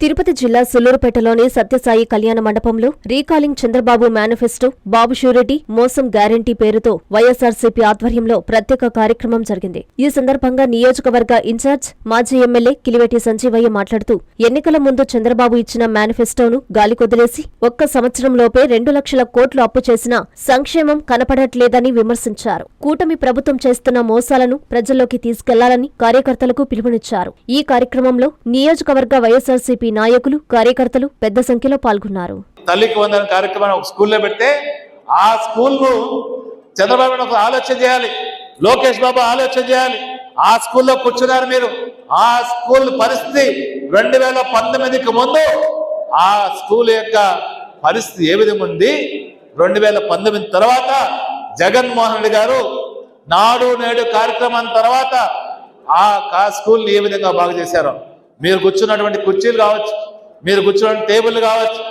తిరుపతి జిల్లా సుల్లూరుపేటలోని సత్యసాయి కళ్యాణ మండపంలో recalling Chandrababu manifesto Babu surety మోసం గ్యారంటీ పేరుతో వైఎస్ఆర్సీపీ ఆధ్వర్యంలో ప్రత్యేక కార్యక్రమం జరిగింది. ఈ సందర్భంగా నియోజకవర్గ ఇన్ఛార్జ్ మాజీ ఎమ్మెల్యే కిలివేటి సంజీవయ్య మాట్లాడుతూ ఎన్నికల ముందు చంద్రబాబు ఇచ్చిన మేనిఫెస్టోను గాలికొదిలేసి ఒక్క సంవత్సరంలోపే రెండు లక్షల కోట్లు అప్పు చేసినా సంక్షేమం కనపడట్లేదని విమర్శించారు. కూటమి ప్రభుత్వం చేస్తున్న మోసాలను ప్రజల్లోకి తీసుకెళ్ళాలని కార్యకర్తలకు పిలుపునిచ్చారు. ఈ కార్యక్రమంలో నియోజకవర్గ వైఎస్ఆర్సీపీ నాయకులు కార్యకర్తలు పెద్ద సంఖ్యలో పాల్గొన్నారు. తల్లికి వందన కార్యక్రమాన్ని ఒక స్కూల్లో పెడితే ఆ స్కూల్ను చంద్రబాబు ఒక ఆలోచన చేయాలి లోకేష్ బాబు ఆలోచన చేయాలి. ఆ స్కూల్లో కూర్చున్నారు మీరు. ఆ స్కూల్ పరిస్థితి రెండు వేల పంతొమ్మిదికి ముందు ఆ స్కూల్ యొక్క పరిస్థితి ఏ విధంగా ఉంది? రెండు వేల పంతొమ్మిది తర్వాత జగన్మోహన్ రెడ్డి గారు నాడు నేడు కార్యక్రమం తర్వాత ఆ స్కూల్ని ఏ విధంగా బాగు చేశారో మీరు కూర్చున్నటువంటి కుర్చీలు కావచ్చు మీరు కూర్చున్న టేబుల్ కావచ్చు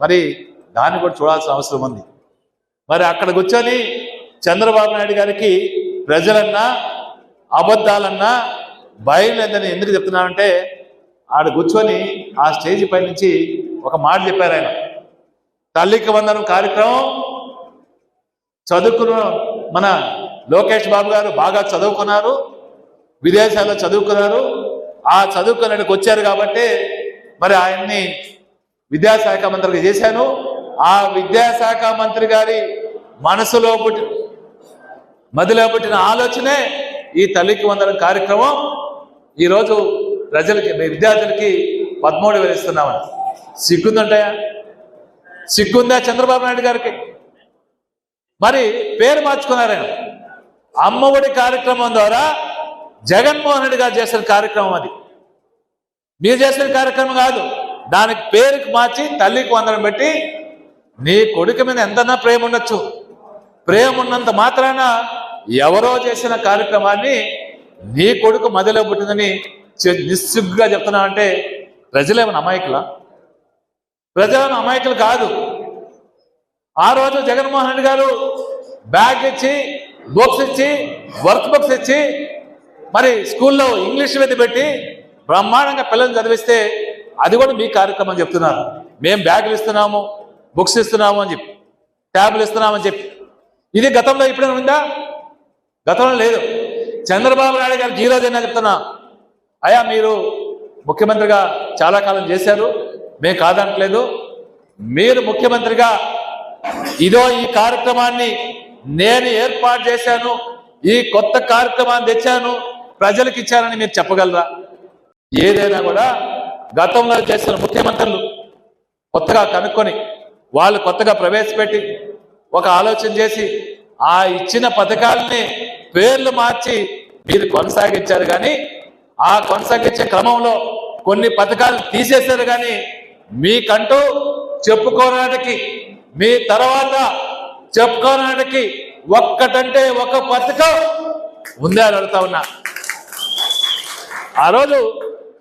మరి దాన్ని కూడా చూడాల్సిన అవసరం ఉంది. మరి అక్కడ కూర్చొని చంద్రబాబు నాయుడు గారికి ప్రజలన్నా అబద్ధాలన్నా భయం లేదని ఎందుకు చెప్తున్నానంటే ఆడ కూర్చొని ఆ స్టేజ్ పై నుంచి ఒక మాట చెప్పారు ఆయన. తల్లికి వందనం కార్యక్రమం చదువుకున్న మన లోకేష్ బాబు గారు బాగా చదువుకున్నారు విదేశాల్లో చదువుకున్నారు ఆ చదువుకున్నకి వచ్చారు కాబట్టి మరి ఆయన్ని విద్యాశాఖ మంత్రిగా చేశాను. ఆ విద్యాశాఖ మంత్రి గారి మనసులో పుట్టి మదిలో పుట్టిన ఆలోచనే ఈ తల్లికి వందనం కార్యక్రమం. ఈరోజు ప్రజలకి విద్యార్థులకి పదమూడు వేలు ఇస్తున్నామని. సిగ్గుందంటాయా? సిగ్గుందా చంద్రబాబు నాయుడు గారికి? మరి పేరు మార్చుకున్నారు అమ్మఒడి కార్యక్రమం ద్వారా జగన్మోహన్ రెడ్డి గారు చేసిన కార్యక్రమం అది. మీరు చేసిన కార్యక్రమం కాదు. దానికి పేరుకి మార్చి తల్లికి వందనం పెట్టి నీ కొడుకు మీద ఎంతన్నా ప్రేమ ఉండొచ్చు. ప్రేమ ఉన్నంత మాత్రాన ఎవరో చేసిన కార్యక్రమాన్ని నీ కొడుకు మదిలో పుట్టిందని చె- నిస్సిగ్గుగా చెప్తున్నా అంటే ప్రజలేమైనా అమాయకులా? ప్రజలను అమాయకులు కాదు. ఆ రోజు జగన్మోహన్ రెడ్డి గారు బ్యాగ్ ఇచ్చి బుక్స్ ఇచ్చి వర్క్ బుక్స్ ఇచ్చి మరి స్కూల్లో ఇంగ్లీష్ మీద పెట్టి బ్రహ్మాండంగా పిల్లల్ని చదివిస్తే అది కూడా మీ కార్యక్రమం చెప్తున్నారు. మేము బ్యాగులు ఇస్తున్నాము బుక్స్ ఇస్తున్నాము అని చెప్పి ట్యాబ్లు ఇస్తున్నామని చెప్పి. ఇది గతంలో ఎప్పుడైనా ఉందా? గతంలో లేదు. చంద్రబాబు నాయుడు గారు జీరో తిన్నా చెప్తున్నా. అయా మీరు ముఖ్యమంత్రిగా చాలా కాలం చేశారు మేము కాదనట్లేదు. మీరు ముఖ్యమంత్రిగా ఇదో ఈ కార్యక్రమాన్ని నేను ఏర్పాటు చేశాను ఈ కొత్త కార్యక్రమాన్ని తెచ్చాను ప్రజలకు ఇచ్చారని మీరు చెప్పగలరా? ఏదైనా కూడా గతంలో చేసిన ముఖ్యమంత్రులు కొత్తగా కనుక్కొని వాళ్ళు కొత్తగా ప్రవేశపెట్టి ఒక ఆలోచన చేసి ఆ ఇచ్చిన పథకాలని పేర్లు మార్చి మీరు కొనసాగించారు కానీ ఆ కొనసాగించే క్రమంలో కొన్ని పథకాలు తీసేశారు కానీ మీకంటూ చెప్పుకోవడానికి మీ తర్వాత చెప్పుకోవడానికి ఒక్కటంటే ఒక పథకం ఉందే అని అడుగుతా ఉన్నా. ఆ రోజు